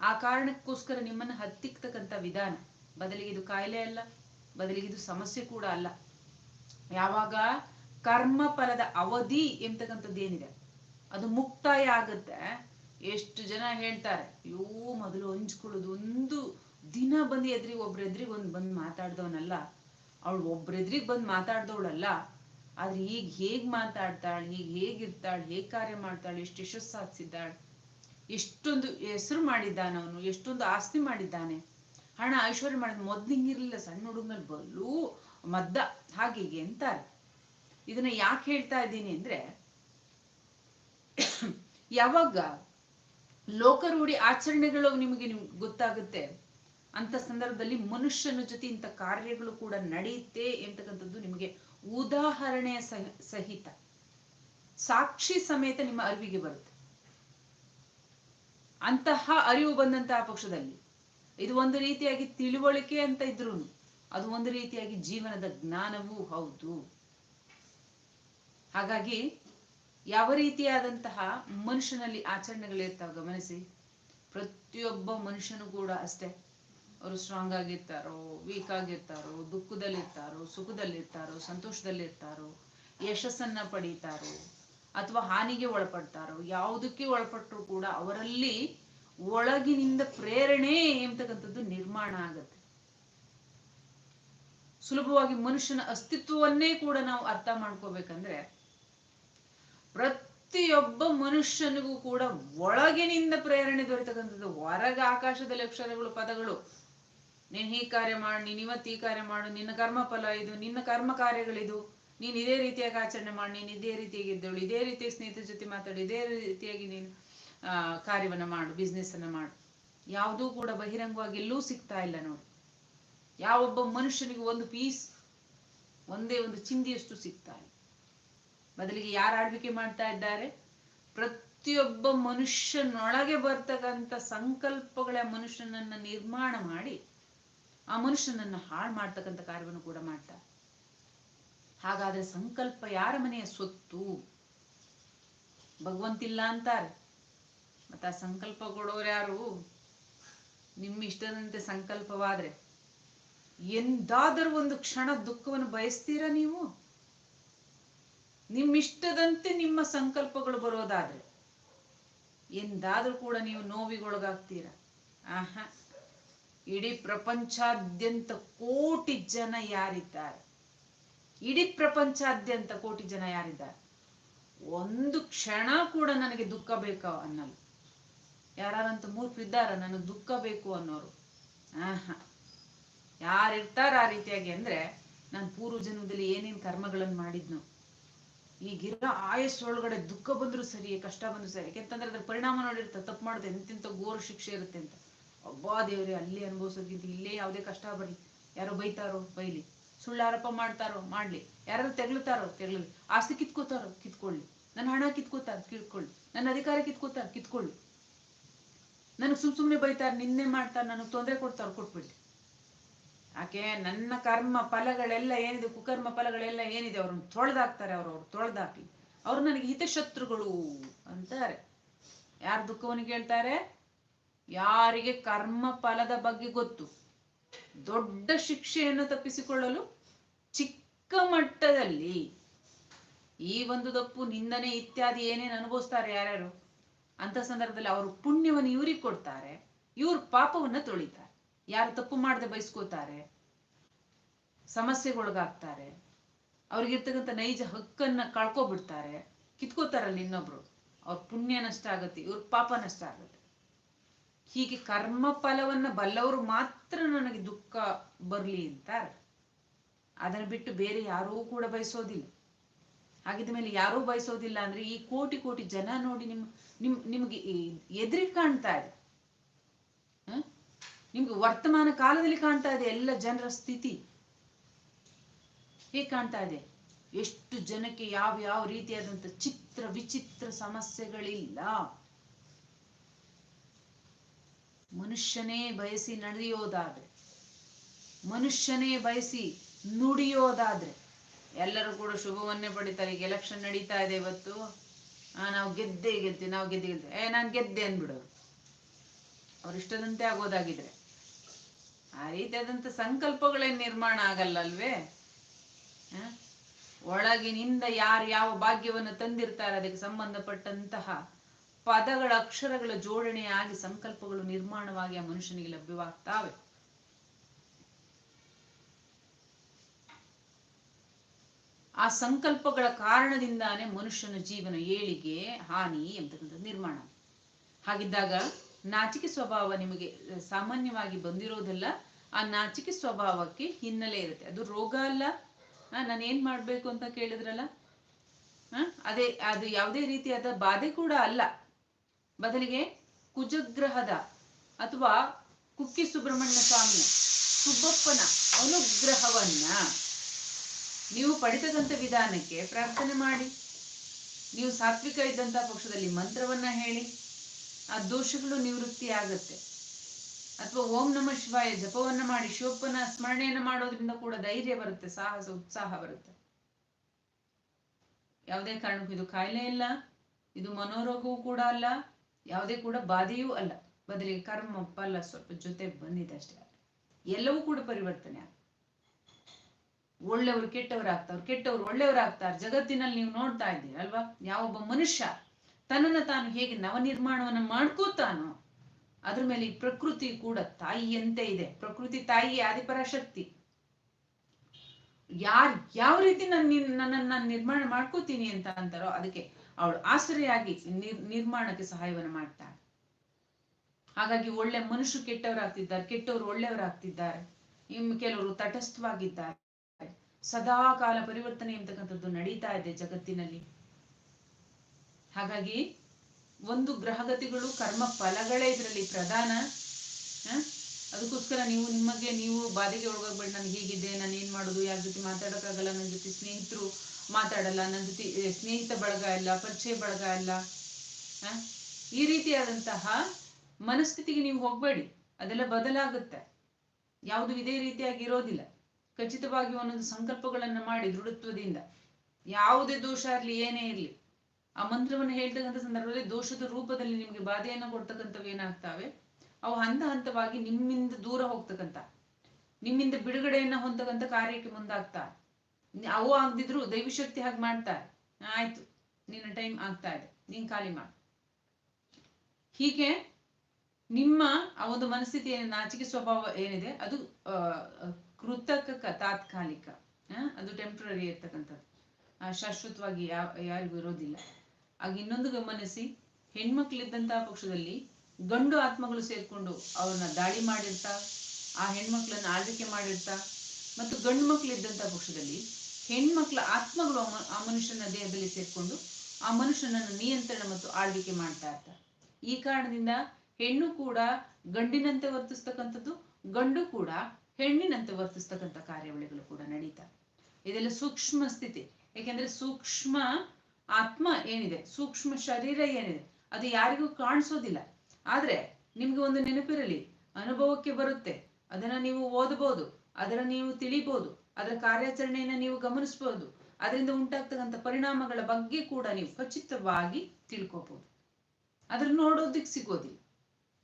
ಆ ಕಾರಣಕ್ಕೋಸ್ಕರ ನಿಮ್ಮನ್ನ ಹತ್ತಿಕ್ತಕ್ಕಂಥ ವಿಧಾನ. ಬದಲಿಗೆ ಇದು ಕಾಯಿಲೆ ಅಲ್ಲ, ಬದಲಿಗೆ ಇದು ಸಮಸ್ಯೆ ಕೂಡ ಅಲ್ಲ. ಯಾವಾಗ ಕರ್ಮ ಫಲದ ಅವಧಿ ಎಂತಕ್ಕಂಥದ್ದು ಏನಿದೆ, ಅದು ಮುಕ್ತಾಯ ಆಗುತ್ತೆ. ಎಷ್ಟು ಜನ ಹೇಳ್ತಾರೆ, ಅಯ್ಯೋ, ಮೊದಲು ಹಂಚ್ಕೊಳ್ಳೋದು ಒಂದು ದಿನ ಬಂದು ಎದ್ರಿಗೆ ಒಬ್ರ ಎದ್ರಿಗೆ ಒಂದ್ ಬಂದು ಮಾತಾಡ್ದವನಲ್ಲ. ಅವಳು ಒಬ್ರೆದ್ರಿಗೆ ಬಂದು ಮಾತಾಡ್ದವಳಲ್ಲ. ಆದ್ರೆ ಈಗ ಹೇಗ್ ಮಾತಾಡ್ತಾಳೆ, ಈಗ ಹೇಗಿರ್ತಾಳೆ ಹೇಗ್ ಕಾರ್ಯ ಮಾಡ್ತಾಳೆ, ಎಷ್ಟು ಯಶಸ್ಸು ಸಾಧಿಸಿದ್ದಾಳೆ ಎಷ್ಟೊಂದು ಹೆಸರು ಮಾಡಿದ್ದಾನೆ ಅವನು, ಎಷ್ಟೊಂದು ಆಸ್ತಿ ಮಾಡಿದ್ದಾನೆ. ಹಣ ಐಶ್ವರ್ಯ ಮಾಡಿದ ಮೊದ್ಲು ಹಿಂಗಿರ್ಲಿಲ್ಲ, ಸಣ್ಣ ಹುಡುಗನಲ್ಲಿ ಬಲ್ಲೂ ಮದ್ದ. ಹಾಗೆ ಹೀಗೆ ಇದನ್ನ ಯಾಕೆ ಹೇಳ್ತಾ ಇದ್ದೀನಿ ಅಂದ್ರೆ, ಯಾವಾಗ ಲೋಕರೂಢಿ ಆಚರಣೆಗಳು ನಿಮಗೆ ನಿಮ್ಗೆ ಗೊತ್ತಾಗುತ್ತೆ, ಅಂತ ಸಂದರ್ಭದಲ್ಲಿ ಮನುಷ್ಯನ ಜೊತೆ ಇಂಥ ಕಾರ್ಯಗಳು ಕೂಡ ನಡೆಯುತ್ತೆ ಎಂತಕ್ಕಂಥದ್ದು ನಿಮಗೆ ಉದಾಹರಣೆಯ ಸಹಿತ. ಸಾಕ್ಷಿ ಸಮೇತ ನಿಮ್ಮ ಅರಿವಿಗೆ ಬರುತ್ತೆ. ಅಂತಹ ಅರಿವು ಬಂದಂತಹ ಪಕ್ಷದಲ್ಲಿ ಇದು ಒಂದು ರೀತಿಯಾಗಿ ತಿಳುವಳಿಕೆ ಅಂತ ಇದ್ರು ಅದು ಒಂದು ರೀತಿಯಾಗಿ ಜೀವನದ ಜ್ಞಾನವೂ ಹೌದು. ಹಾಗಾಗಿ ಯಾವ ರೀತಿಯಾದಂತಹ ಮನುಷ್ಯನಲ್ಲಿ ಆಚರಣೆಗಳಿರ್ತಾವ ಗಮನಿಸಿ. ಪ್ರತಿಯೊಬ್ಬ ಮನುಷ್ಯನು ಕೂಡ ಅಷ್ಟೇ. ಅವರು ಸ್ಟ್ರಾಂಗ್ ಆಗಿರ್ತಾರೋ ವೀಕ್ ಆಗಿರ್ತಾರೋ, ದುಃಖದಲ್ಲಿರ್ತಾರೋ, ಸುಖದಲ್ಲಿರ್ತಾರೋ, ಸಂತೋಷದಲ್ಲಿರ್ತಾರೋ, ಯಶಸ್ಸನ್ನ ಪಡೀತಾರೋ ಅಥವಾ ಹಾನಿಗೆ ಒಳಪಡ್ತಾರೋ, ಯಾವುದಕ್ಕೆ ಒಳಪಟ್ಟರು ಕೂಡ ಅವರಲ್ಲಿ ಒಳಗಿನಿಂದ ಪ್ರೇರಣೆ ಎಂಬತಕ್ಕಂಥದ್ದು ನಿರ್ಮಾಣ ಆಗತ್ತೆ. ಸುಲಭವಾಗಿ ಮನುಷ್ಯನ ಅಸ್ತಿತ್ವವನ್ನೇ ಕೂಡ ನಾವು ಅರ್ಥ ಮಾಡ್ಕೋಬೇಕಂದ್ರೆ, ಪ್ರತಿಯೊಬ್ಬ ಮನುಷ್ಯನಿಗೂ ಕೂಡ ಒಳಗಿನಿಂದ ಪ್ರೇರಣೆ ದೊರೆತಕ್ಕಂಥದ್ದು ಹೊರಗ ಆಕಾಶದಲ್ಲಿ ಅಕ್ಷರಗಳು, ಪದಗಳು. ನೀನ್ ಈ ಕಾರ್ಯ ಮಾಡು, ನೀನ್ ಇವತ್ತು ಈ ಕಾರ್ಯ ಮಾಡು, ನಿನ್ನ ಕರ್ಮ ಫಲ ಇದು, ನಿನ್ನ ಕರ್ಮ ಕಾರ್ಯಗಳಿದು ನೀನ್ ಇದೇ ರೀತಿಯಾಗಿ ಆಚರಣೆ ಮಾಡಿ, ನೀನು ಇದೇ ರೀತಿಯಾಗಿ ಇದ್ದವಳು ಇದೇ ರೀತಿಯ ಸ್ನೇಹಿತರ ಜೊತೆ ಮಾತಾಡಿ, ಇದೇ ರೀತಿಯಾಗಿ ನೀನು ಕಾರ್ಯವನ್ನು ಕಾರ್ಯವನ್ನ ಮಾಡು ಬಿಸ್ನೆಸ್ ಅನ್ನ ಮಾಡು. ಯಾವುದೂ ಕೂಡ ಬಹಿರಂಗವಾಗಿ ಎಲ್ಲೂ ಸಿಗ್ತಾ ಇಲ್ಲ ನೋಡಿ. ಯಾವೊಬ್ಬ ಮನುಷ್ಯನಿಗೆ ಒಂದು ಪೀಸ್ ಒಂದೇ ಒಂದು ಚಿಂದಿಯಷ್ಟು ಸಿಗ್ತಾ ಇಲ್ಲ. ಬದಲಿಗೆ ಯಾರು ಆಳ್ವಿಕೆ ಮಾಡ್ತಾ ಇದ್ದಾರೆ? ಪ್ರತಿಯೊಬ್ಬ ಮನುಷ್ಯನೊಳಗೆ ಬರ್ತಕ್ಕಂಥ ಸಂಕಲ್ಪಗಳ ಮನುಷ್ಯನನ್ನ ನಿರ್ಮಾಣ ಮಾಡಿ, ಆ ಮನುಷ್ಯನನ್ನ ಹಾಳು ಮಾಡ್ತಕ್ಕಂಥ ಕಾರ್ಯವನ್ನು ಕೂಡ ಮಾಡ್ತಾರೆ ಹಾಗಾದ್ರೆ ಸಂಕಲ್ಪ ಯಾರ ಮನೆಯ ಸೊತ್ತು? ಭಗವಂತಿಲ್ಲ ಅಂತಾರೆ. ಮತ್ತೆ ಆ ಸಂಕಲ್ಪ ಕೊಡೋರು ಯಾರು? ನಿಮ್ಮ ಇಷ್ಟದಂತೆ ಸಂಕಲ್ಪವಾದ್ರೆ. ಎಂದಾದರೂ ಒಂದು ಕ್ಷಣ ದುಃಖವನ್ನು ಬಯಸ್ತೀರಾ ನೀವು? ನಿಮ್ಮಿಷ್ಟದಂತೆ ನಿಮ್ಮ ಸಂಕಲ್ಪಗಳು ಬರೋದಾದ್ರೆ. ಎಂದಾದ್ರೂ ಕೂಡ ನೀವು ನೋವಿಗೊಳಗಾಗ್ತೀರಾ? ಆಹಾ. ಇಡೀ ಪ್ರಪಂಚಾದ್ಯಂತ ಕೋಟಿ ಜನ ಯಾರಿದ್ದಾರೆ? ಇಡೀ ಪ್ರಪಂಚಾದ್ಯಂತ ಕೋಟಿ ಜನ ಯಾರಿದ್ದಾರೆ? ಒಂದು ಕ್ಷಣ ಕೂಡ ನನಗೆ ದುಃಖ ಬೇಕಾ ಅನ್ನಲ್ಲ. ಯಾರಂತ ಮೂರ್ಖರಿದ್ದಾರ ನನಗೆ ದುಃಖ ಬೇಕು ಅನ್ನೋರು. ಆಹ. ಯಾರಿರ್ತಾರ ಆ ರೀತಿಯಾಗಿ ಅಂದ್ರೆ ನಾನು ಪೂರ್ವ ಜನ್ಮದಲ್ಲಿ ಏನೇನ್ ಕರ್ಮಗಳನ್ನು ಮಾಡಿದ್ನು, ಈಗಿರೋ ಆಯಸ್ಸೊಳಗಡೆ ದುಃಖ ಬಂದ್ರು ಸರಿ, ಕಷ್ಟ ಬಂದ್ರು ಸರಿ. ಯಾಕೆಂತಂದ್ರೆ ಅದ್ರ ಪರಿಣಾಮ ನೋಡಿರ್ತ ತಪ್ಪು ಮಾಡಿದೆ ಎಂತೆಂತ ಘೋರ ಶಿಕ್ಷೆ ಇರುತ್ತೆ ಅಂತ. ಒಬ್ಬ ದೇವ್ರಿ, ಅಲ್ಲಿ ಅನುಭವಿಸೋದ್ಕಿಂತ ಇಲ್ಲೇ ಯಾವುದೇ ಕಷ್ಟ ಬರ್ಲಿ ಯಾರೋ ಬೈತಾರೋ? ಬೈಲಿ. ಸುಳ್ಳು ಆರೋಪ ಮಾಡ್ತಾರೋ, ಮಾಡ್ಲಿ. ಯಾರು ತೆಗ್ಲುತ್ತಾರೋ ತೆಗ್ಲಿ ಆಸ್ತಿ ಕಿತ್ಕೋತಾರೋ, ಕಿತ್ಕೊಳ್ಳಿ. ನನ್ನ ಹಣ ಕಿತ್ಕೋತಾರ, ಕಿತ್ಕೊಳ್ಳಿ. ನನ್ನ ಅಧಿಕಾರ ಕಿತ್ಕೋತಾರ, ಕಿತ್ಕೊಳ್ಳಿ. ನನಗೆ ಸುಮ್ ಸುಮ್ನೆ ಬೈತಾರ, ನಿನ್ನೆ ಮಾಡ್ತಾರ, ನನಗ್ ತೊಂದರೆ ಕೊಡ್ತಾರ, ಕೊಟ್ಬಿಡ್ಲಿ. ಯಾಕೆ? ನನ್ನ ಕರ್ಮ ಫಲಗಳೆಲ್ಲ ಏನಿದೆ? ಕುಕರ್ಮ ಫಲಗಳೆಲ್ಲ ಏನಿದೆ? ಅವ್ರನ್ನ ತೊಳೆದಾಕ್ತಾರೆ ಅವ್ರು ಅವ್ರು ತೊಳೆದಾಕ್ಲಿ. ಅವ್ರು ನನಗೆ ಹಿತಶತ್ರುಗಳು ಅಂತಾರೆ. ಯಾರು ದುಃಖವನ್ನು ಕೇಳ್ತಾರೆ? ಯಾರಿಗೆ ಕರ್ಮ ಫಲದ ಬಗ್ಗೆ ಗೊತ್ತು? ದೊಡ್ಡ ಶಿಕ್ಷೆಯನ್ನು ತಪ್ಪಿಸಿಕೊಳ್ಳಲು ಚಿಕ್ಕ ಮಟ್ಟದಲ್ಲಿ ಈ ಒಂದು ತಪ್ಪು ನಿಂದನೆ ಇತ್ಯಾದಿ ಏನೇನು ಅನುಭವಿಸ್ತಾರೆ ಯಾರ್ಯಾರು? ಅಂತ ಸಂದರ್ಭದಲ್ಲಿ ಅವರು ಪುಣ್ಯವನ್ನು ಇವ್ರಿಗೆ ಕೊಡ್ತಾರೆ. ಇವ್ರ ಪಾಪವನ್ನ ತೊಳಿತಾರೆ. ಯಾರು ತಪ್ಪು ಮಾಡದೆ ಬಯಸ್ಕೋತಾರೆ. ಸಮಸ್ಯೆಗೊಳಗಾಗ್ತಾರೆ. ಅವ್ರಿಗಿರ್ತಕ್ಕಂಥ ನೈಜ ಹಕ್ಕನ್ನ ಕಳ್ಕೊಬಿಡ್ತಾರೆ. ಕಿತ್ಕೋತಾರಲ್ಲ ಇನ್ನೊಬ್ರು. ಅವ್ರ ಪುಣ್ಯ ನಷ್ಟ ಆಗುತ್ತೆ, ಇವ್ರ ಪಾಪ ನಷ್ಟ ಆಗತ್ತೆ. ಹೀಗೆ ಕರ್ಮ ಫಲವನ್ನ ಬಲ್ಲವರು ಮಾತ್ರ ನನಗೆ ದುಃಖ ಬರಲಿ ಅಂತ ಅದನ್ನ ಬಿಟ್ಟು ಬೇರೆ ಯಾರೂ ಕೂಡ ಬಯಸೋದಿಲ್ಲ. ಹಾಗಿದ ಮೇಲೆ ಯಾರೂ ಬಯಸೋದಿಲ್ಲ ಅಂದ್ರೆ ಈ ಕೋಟಿ ಕೋಟಿ ಜನ ನೋಡಿ ನಿಮ್ ನಿಮ್, ನಿಮ್ಗೆ ಎದುರಿಗೆ ಕಾಣ್ತಾ ಇದೆ? ನಿಮ್ಗೆ ವರ್ತಮಾನ ಕಾಲದಲ್ಲಿ ಕಾಣ್ತಾ ಇದೆ ಎಲ್ಲ ಜನರ ಸ್ಥಿತಿ. ಹೇಗೆ ಕಾಣ್ತಾ ಇದೆ? ಎಷ್ಟು ಜನಕ್ಕೆ ಯಾವ ಯಾವ ರೀತಿಯಾದಂಥ ಚಿತ್ರ ವಿಚಿತ್ರ ಸಮಸ್ಯೆಗಳಿಲ್ಲ. ಮನುಷ್ಯನೇ ಬಯಸಿ ನಡೆಯೋದಾದ್ರೆ, ಮನುಷ್ಯನೇ ಬಯಸಿ ನುಡಿಯೋದಾದ್ರೆ, ಎಲ್ಲರೂ ಕೂಡ ಶುಭವನ್ನೇ ಪಡಿತಾರೆ. ಈಗ ಎಲೆಕ್ಷನ್ ನಡೀತಾ ಇದೆ ಇವತ್ತು. ಆ, ನಾವು ಗೆದ್ದೆ ಗೆದ್ದೆ, ನಾವು ಗೆದ್ದೆ ಗೆದ್ದೆ. ಏ, ನಾನು ಗೆದ್ದೆ ಅಂದ್ಬಿಡು. ಅವ್ರು ಇಷ್ಟದಂತೆ ಆಗೋದಾಗಿದ್ರೆ. ಆ ರೀತಿಯಾದಂತ ಸಂಕಲ್ಪಗಳೇ ನಿರ್ಮಾಣ ಆಗಲ್ಲ ಅಲ್ವೇ? ಒಳಗಿನಿಂದ ಯಾರು ಯಾವ ಭಾಗ್ಯವನ್ನು ತಂದಿರ್ತಾರೆ, ಅದಕ್ಕೆ ಸಂಬಂಧಪಟ್ಟಂತಹ ಪದಗಳ ಅಕ್ಷರಗಳ ಜೋಡಣೆಯಾಗಿ ಸಂಕಲ್ಪಗಳು ನಿರ್ಮಾಣವಾಗಿ ಆ ಮನುಷ್ಯನಿಗೆ ಲಭ್ಯವಾಗ್ತಾವೆ. ಆ ಸಂಕಲ್ಪಗಳ ಕಾರಣದಿಂದಾನೇ ಮನುಷ್ಯನ ಜೀವನ ಏಳಿಗೆ, ಹಾನಿ ಎಂತಕ್ಕಂಥದ್ದು ನಿರ್ಮಾಣ ಹಾಗಿದ್ದಾಗ ನಾಚಿಕೆ ಸ್ವಭಾವ ನಿಮಗೆ ಸಾಮಾನ್ಯವಾಗಿ ಬಂದಿರೋದಲ್ಲ, ಆ ನಾಚಿಕೆ ಸ್ವಭಾವಕ್ಕೆ ಹಿನ್ನೆಲೆ ಇರುತ್ತೆ. ಅದು ರೋಗ ಅಲ್ಲ. ನಾನು ಏನ್ ಮಾಡ್ಬೇಕು ಅಂತ ಕೇಳಿದ್ರಲ್ಲ? ಅದೇ, ಅದು ಯಾವುದೇ ರೀತಿಯಾದ ಬಾಧೆ ಕೂಡ ಅಲ್ಲ. ಬದಲಿಗೆ ಕುಜಗ್ರಹದ ಅಥವಾ ಕುಕ್ಕಿ ಸುಬ್ರಹ್ಮಣ್ಯ ಸ್ವಾಮಿಯ ಸುಬ್ಬಪ್ಪನ ಅನುಗ್ರಹವನ್ನ ನೀವು ಪಡಿತಕ್ಕಂಥ ವಿಧಾನಕ್ಕೆ ಪ್ರಾರ್ಥನೆ ಮಾಡಿ. ನೀವು ಸಾತ್ವಿಕ ಇದ್ದಂತಹ ಪಕ್ಷದಲ್ಲಿ ಮಂತ್ರವನ್ನ ಹೇಳಿ. ಆ ದೋಷಗಳು ನಿವೃತ್ತಿ ಆಗತ್ತೆ. ಅಥವಾ ಓಂ ನಮ ಶಿವಾಯ ಜಪವನ್ನ ಮಾಡಿ, ಶಿವಪ್ಪನ ಸ್ಮರಣೆಯನ್ನ ಮಾಡೋದ್ರಿಂದ ಕೂಡ ಧೈರ್ಯ ಬರುತ್ತೆ, ಸಾಹಸ, ಉತ್ಸಾಹ ಬರುತ್ತೆ. ಯಾವುದೇ ಕಾರಣಕ್ಕೂ ಇದು ಕಾಯಿಲೆ ಇಲ್ಲ, ಇದು ಮನೋರೋಗವೂ ಕೂಡ ಅಲ್ಲ. ಯಾವುದೇ ಕೂಡ ಬಾಧೆಯೂ ಅಲ್ಲ. ಬದಲಿಗೆ ಕರ್ಮ, ಫಲ ಸ್ವಲ್ಪ ಜೊತೆ ಬಂದಿದೆ ಅಷ್ಟೇ. ಎಲ್ಲವೂ ಕೂಡ ಪರಿವರ್ತನೆ ಒಳ್ಳೆಯವ್ರು ಒಳ್ಳೆಯವರು ಕೆಟ್ಟವ್ರು ಕೆಟ್ಟವರು ಒಳ್ಳೆಯವರಾಗ್ತಾರೆ. ಜಗತ್ತಿನಲ್ಲಿ ನೀವು ನೋಡ್ತಾ ಇದ್ದೀರಿ, ಅಲ್ವಾ? ಯಾವೊಬ್ಬ ಮನುಷ್ಯ ತನ್ನನ್ನು ತಾನು ಹೇಗೆ ನವನಿರ್ಮಾಣವನ್ನ ಮಾಡ್ಕೋತಾನೋ, ಅದ್ರ ಮೇಲೆ ಈ ಪ್ರಕೃತಿ ಕೂಡ ತಾಯಿಯಂತೆ ಇದೆ. ಪ್ರಕೃತಿ ತಾಯಿಯೇ ಆದಿಪರ ಶಕ್ತಿ ಯಾರ್ ಯಾವ ರೀತಿ ನಾನು ನನ್ನನ್ನು ನಾನು ನಿರ್ಮಾಣ ಮಾಡ್ಕೋತೀನಿ ಅಂತ ಅಂತಾರೋ, ಅದಕ್ಕೆ ಅವಳು ಆಸರೆಯಾಗಿ ನಿರ್, ನಿರ್ಮಾಣಕ್ಕೆ ಸಹಾಯವನ್ನು ಮಾಡ್ತಾಳೆ ಹಾಗಾಗಿ ಒಳ್ಳೆ ಮನುಷ್ಯರು ಕೆಟ್ಟವರಾಗ್ತಿದ್ದಾರೆ, ಕೆಟ್ಟವರು ಒಳ್ಳೆಯವರಾಗ್ತಿದ್ದಾರೆ. ಇನ್ನು ಕೆಲವರು ತಟಸ್ಥವಾಗಿದ್ದಾರೆ. ಸದಾ ಕಾಲ ಪರಿವರ್ತನೆ ಎಂತಕ್ಕಂಥದ್ದು ನಡೀತಾ ಇದೆ ಜಗತ್ತಿನಲ್ಲಿ. ಹಾಗಾಗಿ ಒಂದು ಗ್ರಹಗತಿಗಳು ಕರ್ಮ ಫಲಗಳೇ ಇದರಲ್ಲಿ ಪ್ರಧಾನ? ಅದಕ್ಕೋಸ್ಕರ ನೀವು ನಿಮಗೆ, ನೀವು ಬಾಧೆಗೆ ಒಳಗೋಗ್ಬೇಡಿ, ನಾನು ಹೀಗಿದೆ ನಾನು ಏನ್ ಮಾಡೋದು, ಯಾರ ಜೊತೆ ಮಾತಾಡೋಕ್ಕಾಗಲ್ಲ, ನನ್ನ ಜೊತೆ ಸ್ನೇಹಿತರು ಮಾತಾಡಲ್ಲ, ನನ್ನ ಜೊತೆ ಸ್ನೇಹಿತ ಬಳಗ ಇಲ್ಲ ಪರಿಚಯ ಬಳಗ ಇಲ್ಲ? ಈ ರೀತಿಯಾದಂತಹ ಮನಸ್ಥಿತಿಗೆ ನೀವು ಹೋಗಬೇಡಿ. ಅದೆಲ್ಲ ಬದಲಾಗುತ್ತೆ. ಯಾವುದು ಇದೇ ರೀತಿಯಾಗಿ ಇರೋದಿಲ್ಲ. ಖಚಿತವಾಗಿ ಒಂದೊಂದು ಸಂಕಲ್ಪಗಳನ್ನ ಮಾಡಿ ದೃಢತ್ವದಿಂದ. ಯಾವುದೇ ದೋಷ ಇರಲಿ ಏನೇ ಇರಲಿ, ಆ ಮಂತ್ರವನ್ನು ಹೇಳ್ತಕ್ಕಂಥ ಸಂದರ್ಭದಲ್ಲಿ ದೋಷದ ರೂಪದಲ್ಲಿ ನಿಮಗೆ ಬಾಧೆಯನ್ನ ಕೊಡ್ತಕ್ಕಂಥವು ಏನಾಗ್ತಾವೆ? ಅವು ಹಂತ ಹಂತವಾಗಿ ನಿಮ್ಮಿಂದ ದೂರ ಹೋಗ್ತಕ್ಕಂಥ, ನಿಮ್ಮಿಂದ ಬಿಡುಗಡೆಯನ್ನ ಹೊಂದಕ್ಕಂಥ ಕಾರ್ಯಕ್ಕೆ ಮುಂದಾಗ್ತಾರೆ ಅವು ಆಗದಿದ್ರು ದೈವಶಕ್ತಿ ಹಾಗೆ ಮಾಡ್ತಾರೆ ಆಯ್ತು. ನಿನ್ನ ಟೈಮ್ ಆಗ್ತಾ ಇದೆ. ನೀನ್ ಖಾಲಿ ಮಾಡು. ಹೀಗೆ ನಿಮ್ಮ ಆ ಒಂದು ಮನಸ್ಥಿತಿ ಏನು ನಾಚಿಕೆ ಸ್ವಭಾವ ಏನಿದೆ, ಅದು ಕೃತಕ ತಾತ್ಕಾಲಿಕ. ಅದು ಟೆಂಪ್ರರಿ ಇರ್ತಕ್ಕಂಥದ್ದು. ಶಾಶ್ವತವಾಗಿ ಯಾವ ಯಾರಿಗೂ ಇರೋದಿಲ್ಲ. ಆಗ ಇನ್ನೊಂದು ಗಮನಿಸಿ ಹೆಣ್ಮಕ್ಳಿದ್ದಂತಹ ಪಕ್ಷದಲ್ಲಿ ಗಂಡು ಆತ್ಮಗಳು ಸೇರ್ಕೊಂಡು ಅವ್ರನ್ನ ದಾಳಿ ಮಾಡಿರ್ತಾ, ಆ ಹೆಣ್ಮಕ್ಳನ್ನ ಆಳ್ವಿಕೆ ಮಾಡಿರ್ತಾ ಮತ್ತು ಗಂಡು ಮಕ್ಳಿದ್ದಂಥ ಪಕ್ಷದಲ್ಲಿ ಹೆಣ್ಮಕ್ಳ ಆತ್ಮಗಳು ಆ ಮನುಷ್ಯನ ದೇಹದಲ್ಲಿ ಸೇರ್ಕೊಂಡು ಆ ಮನುಷ್ಯನನ್ನು ನಿಯಂತ್ರಣ ಮತ್ತು ಆಳ್ವಿಕೆ ಮಾಡ್ತಾ ಇರ್ತಾರೆ. ಈ ಕಾರಣದಿಂದ ಹೆಣ್ಣು ಕೂಡ ಗಂಡಿನಂತೆ ವರ್ತಿಸ್ತಕ್ಕಂಥದ್ದು, ಗಂಡು ಕೂಡ ಹೆಣ್ಣಿನಂತೆ ವರ್ತಿಸ್ತಕ್ಕಂಥ ಕಾರ್ಯಾವಳಿಗಳು ಕೂಡ ನಡೀತಾ ಇದೆಲ್ಲ ಸೂಕ್ಷ್ಮ ಸ್ಥಿತಿ. ಯಾಕೆಂದ್ರೆ ಸೂಕ್ಷ್ಮ ಆತ್ಮ ಏನಿದೆ? ಸೂಕ್ಷ್ಮ ಶರೀರ ಏನಿದೆ? ಅದು ಯಾರಿಗೂ ಕಾಣಿಸೋದಿಲ್ಲ. ಆದ್ರೆ ನಿಮ್ಗೆ ಒಂದು ನೆನಪಿರಲಿ, ಅನುಭವಕ್ಕೆ ಬರುತ್ತೆ. ಅದನ್ನ ನೀವು ಓದಬಹುದು. ಅದರ ನೀವು ತಿಳಿಬಹುದು ಅದರ ಕಾರ್ಯಾಚರಣೆಯನ್ನ ನೀವು ಗಮನಿಸಬಹುದು ಅದರಿಂದ ಉಂಟಾಗ್ತಕ್ಕಂಥ ಪರಿಣಾಮಗಳ ಬಗ್ಗೆ ಕೂಡ ನೀವು ಖಚಿತವಾಗಿ ತಿಳ್ಕೋಬಹುದು ಅದ್ರ ನೋಡೋದಕ್ಕೆ ಸಿಗೋದಿಲ್ಲ.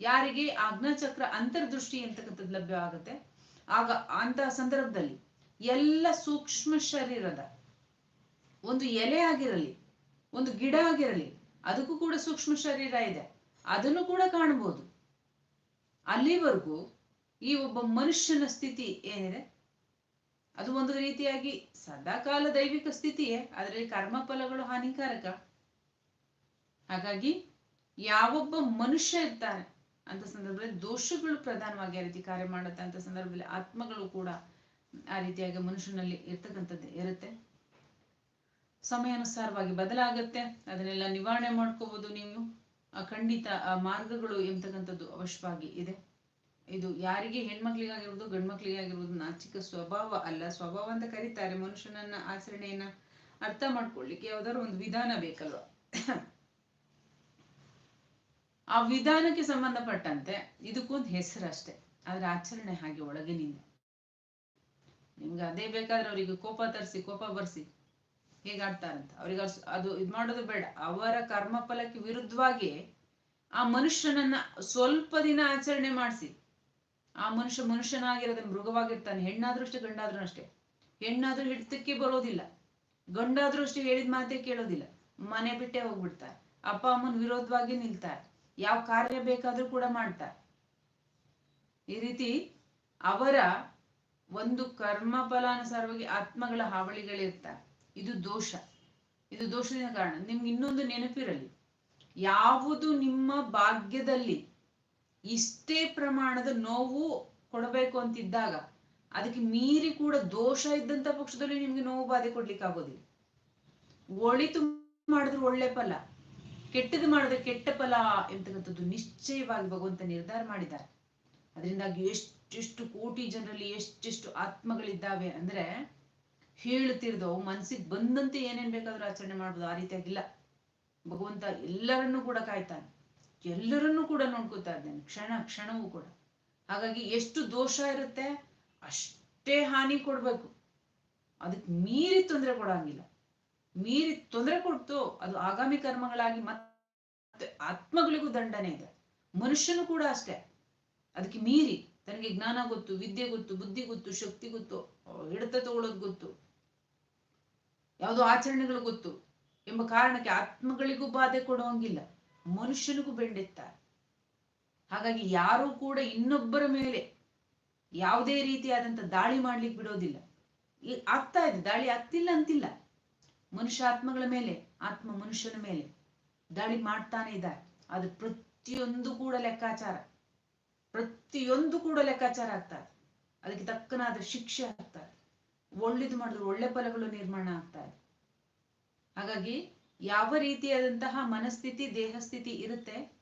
ಯಾರಿಗೆ ಆಜ್ಞಾಚಕ್ರ ಅಂತರ್ದೃಷ್ಟಿ ಅಂತಕ್ಕಂಥದ್ದು ಲಭ್ಯ ಆಗುತ್ತೆ. ಆಗ ಅಂತ ಸಂದರ್ಭದಲ್ಲಿ ಎಲ್ಲ ಸೂಕ್ಷ್ಮ ಶರೀರದ ಒಂದು ಎಲೆ ಆಗಿರಲಿ, ಒಂದು ಗಿಡ ಆಗಿರಲಿ, ಅದಕ್ಕೂ ಕೂಡ ಸೂಕ್ಷ್ಮ ಶರೀರ ಇದೆ. ಅದನ್ನು ಕೂಡ ಕಾಣಬಹುದು ಅಲ್ಲಿವರೆಗೂ ಈ ಒಬ್ಬ ಮನುಷ್ಯನ ಸ್ಥಿತಿ ಏನಿದೆ? ಅದು ಒಂದು ರೀತಿಯಾಗಿ ಸದಾಕಾಲ ದೈವಿಕ ಸ್ಥಿತಿಯೇ ಅದರಲ್ಲಿ ಕರ್ಮ ಫಲಗಳು ಹಾನಿಕಾರಕ. ಹಾಗಾಗಿ ಯಾವೊಬ್ಬ ಮನುಷ್ಯ ಇರ್ತಾನೆ, ಅಂತ ಸಂದರ್ಭದಲ್ಲಿ ದೋಷಗಳು ಪ್ರಧಾನವಾಗಿ ಆ ರೀತಿ ಕಾರ್ಯ ಮಾಡುತ್ತೆ ಅಂತ ಸಂದರ್ಭದಲ್ಲಿ ಆತ್ಮಗಳು ಕೂಡ ಆ ರೀತಿಯಾಗಿ ಮನುಷ್ಯನಲ್ಲಿ ಇರ್ತಕ್ಕಂಥದ್ದು ಇರುತ್ತೆ. ಸಮಯಾನುಸಾರವಾಗಿ ಬದಲಾಗತ್ತೆ, ಅದನ್ನೆಲ್ಲ ನಿವಾರಣೆ ಮಾಡ್ಕೋಬಹುದು ನೀವು. ಖಂಡಿತ ಆ ಮಾರ್ಗಗಳು ಎಂತಕ್ಕಂಥದ್ದು ಅವಶ್ಯವಾಗಿ ಇದೆ. ಇದು ಯಾರಿಗೆ ಹೆಣ್ಮಕ್ಳಿಗಾಗಿರ್ಬೋದು ಗಂಡು ಮಕ್ಳಿಗಾಗಿರ್ಬೋದು ನಾಚಿಕ ಸ್ವಭಾವ ಅಲ್ಲ. ಸ್ವಭಾವ ಅಂತ ಕರೀತಾರೆ ಮನುಷ್ಯನನ್ನ ಆಚರಣೆಯನ್ನ ಅರ್ಥ ಮಾಡ್ಕೊಳ್ಳಿಕ್ಕೆ ಯಾವ್ದಾದ್ರು ಒಂದು ವಿಧಾನ ಬೇಕಲ್ವಾ? ಆ ವಿಧಾನಕ್ಕೆ ಸಂಬಂಧಪಟ್ಟಂತೆ ಇದಕ್ಕೊಂದು ಹೆಸರು ಅಷ್ಟೇ. ಆದ್ರೆ ಆಚರಣೆ ಹಾಗೆ ಒಳಗಿನಿಂದ ನಿಮ್ಗೆ ಅದೇ ಬೇಕಾದ್ರೆ ಅವರಿಗೆ ಕೋಪ ತರಿಸಿ, ಕೋಪ ಬರ್ಸಿ ಹೇಗೆ ಆಡ್ತಾರಂತ ಅವ್ರಿಗೆ ಅದು ಇದು ಮಾಡೋದು ಬೇಡ. ಅವರ ಕರ್ಮ ಫಲಕ್ಕೆ ವಿರುದ್ಧವಾಗಿ ಆ ಮನುಷ್ಯನನ್ನ ಸ್ವಲ್ಪ ದಿನ ಆಚರಣೆ ಮಾಡಿಸಿ. ಆ ಮನುಷ್ಯ ಮನುಷ್ಯನಾಗಿರೋದನ್ನ ಮೃಗವಾಗಿರ್ತಾನೆ, ಹೆಣ್ಣಾದ್ರೂ ಅಷ್ಟೇ, ಗಂಡಾದ್ರೂ ಅಷ್ಟೇ. ಹೆಣ್ಣಾದ್ರೂ ಹಿಡ್ತಕ್ಕೆ ಬರೋದಿಲ್ಲ. ಗಂಡಾದ್ರೂ ಅಷ್ಟೇ ಹೇಳಿದ ಮಾತೇ ಕೇಳೋದಿಲ್ಲ. ಮನೆ ಬಿಟ್ಟೆ ಹೋಗ್ಬಿಡ್ತಾರೆ. ಅಪ್ಪ ಅಮ್ಮನ ವಿರೋಧವಾಗಿ ನಿಲ್ತಾರೆ. ಯಾವ ಕಾರ್ಯ ಬೇಕಾದ್ರೂ ಕೂಡ ಮಾಡ್ತಾರೆ. ಈ ರೀತಿ ಅವರ ಒಂದು ಕರ್ಮ ಫಲಾನುಸಾರವಾಗಿ ಆತ್ಮಗಳ ಹಾವಳಿಗಳಿರ್ತಾರೆ. ಇದು ದೋಷ. ಇದು ದೋಷದ ಕಾರಣ. ನಿಮ್ಗೆ ಇನ್ನೊಂದು ನೆನಪಿರಲಿ. ಯಾವುದು ನಿಮ್ಮ ಭಾಗ್ಯದಲ್ಲಿ ಇಷ್ಟೇ ಪ್ರಮಾಣದ ನೋವು ಕೊಡಬೇಕು ಅಂತಿದ್ದಾಗ ಅದಕ್ಕೆ ಮೀರಿ ಕೂಡ ದೋಷ ಇದ್ದಂತ ಪಕ್ಷದಲ್ಲಿ ನಿಮ್ಗೆ ನೋವು ಬಾಧೆ ಕೊಡ್ಲಿಕ್ಕೆ ಆಗೋದಿಲ್ಲ. ಒಳಿತು ಮಾಡಿದ್ರು ಒಳ್ಳೆ ಫಲ, ಕೆಟ್ಟದ್ದು ಮಾಡಿದ್ರೆ ಕೆಟ್ಟ ಫಲ ಎಂತಕ್ಕಂಥದ್ದು ನಿಶ್ಚಯವಾಗಿ ಭಗವಂತ ನಿರ್ಧಾರ ಮಾಡಿದ್ದಾರೆ. ಅದರಿಂದಾಗಿ ಎಷ್ಟೆಷ್ಟು ಕೋಟಿ ಜನರಲ್ಲಿ ಎಷ್ಟೆಷ್ಟು ಆತ್ಮಗಳಿದ್ದಾವೆ ಅಂದ್ರೆ ಹೇಳುತ್ತಿರ್ದವು ಮನ್ಸಿಗೆ ಬಂದಂತೆ ಏನೇನ್ ಬೇಕಾದ್ರೂ ಆಚರಣೆ ಮಾಡ್ಬೋದು, ಆ ರೀತಿಯಾಗಿಲ್ಲ. ಭಗವಂತ ಎಲ್ಲರನ್ನೂ ಕೂಡ ಕಾಯ್ತಾನೆ. ಎಲ್ಲರನ್ನೂ ಕೂಡ ನೋಡ್ಕೋತಾ ಇದ್ದೇನೆ, ಕ್ಷಣ ಕ್ಷಣವೂ ಕೂಡ. ಹಾಗಾಗಿ ಎಷ್ಟು ದೋಷ ಇರುತ್ತೆ, ಅಷ್ಟೇ ಹಾನಿ ಕೊಡ್ಬೇಕು. ಅದಕ್ಕೆ ಮೀರಿ ತೊಂದರೆ ಕೊಡಂಗಿಲ್ಲ. ಮೀರಿ ತೊಂದರೆ ಕೊಡ್ತು ಅದು ಆಗಾಮಿ ಕರ್ಮಗಳಾಗಿ ಮತ್ತೆ ಆತ್ಮಗಳಿಗೂ ದಂಡನೆ ಇದೆ. ಮನುಷ್ಯನು ಕೂಡ ಅಷ್ಟೇ. ಅದಕ್ಕೆ ಮೀರಿ, ತನಗೆ ಜ್ಞಾನ ಗೊತ್ತು, ವಿದ್ಯೆ ಗೊತ್ತು, ಬುದ್ಧಿ ಗೊತ್ತು, ಶಕ್ತಿ ಗೊತ್ತು, ಹಿಡಿತ ತಗೊಳ್ಳೋದು ಗೊತ್ತು, ಯಾವುದೋ ಆಚರಣೆಗಳು ಗೊತ್ತು ಎಂಬ ಕಾರಣಕ್ಕೆ ಆತ್ಮಗಳಿಗೂ ಬಾಧೆ ಕೊಡುವಂಗಿಲ್ಲ. ಮನುಷ್ಯನಿಗೂ ಬೆಂಡೆತ್ತಾರೆ. ಹಾಗಾಗಿ ಯಾರೂ ಕೂಡ ಇನ್ನೊಬ್ಬರ ಮೇಲೆ ಯಾವುದೇ ರೀತಿಯಾದಂತ ದಾಳಿ ಮಾಡ್ಲಿಕ್ಕೆ ಬಿಡೋದಿಲ್ಲ. ಈ ಆಗ್ತಾ ಇದೆ, ದಾಳಿ ಆಗ್ತಿಲ್ಲ ಅಂತಿಲ್ಲ. ಮನುಷ್ಯ ಆತ್ಮಗಳ ಮೇಲೆ, ಆತ್ಮ ಮನುಷ್ಯನ ಮೇಲೆ ದಾಳಿ ಮಾಡ್ತಾನೆ ಇದ್ದಾರೆ. ಅದು ಪ್ರತಿಯೊಂದು ಕೂಡ ಲೆಕ್ಕಾಚಾರ, ಪ್ರತಿಯೊಂದು ಕೂಡ ಲೆಕ್ಕಾಚಾರ ಆಗ್ತಾರೆ ಅದಕ್ಕೆ ತಕ್ಕನಾದ ಶಿಕ್ಷೆ ಆಗ್ತಾರೆ ಒಳ್ಳೇದು ಮಾಡಿದ್ರೆ ಒಳ್ಳೆ ಫಲಗಳು ನಿರ್ಮಾಣ ಆಗ್ತಾರೆ ಹಾಗಾಗಿ ಯಾವ ರೀತಿಯಾದಂತಹ ಮನಸ್ಥಿತಿ, ದೇಹಸ್ಥಿತಿ ಇರುತ್ತೆ?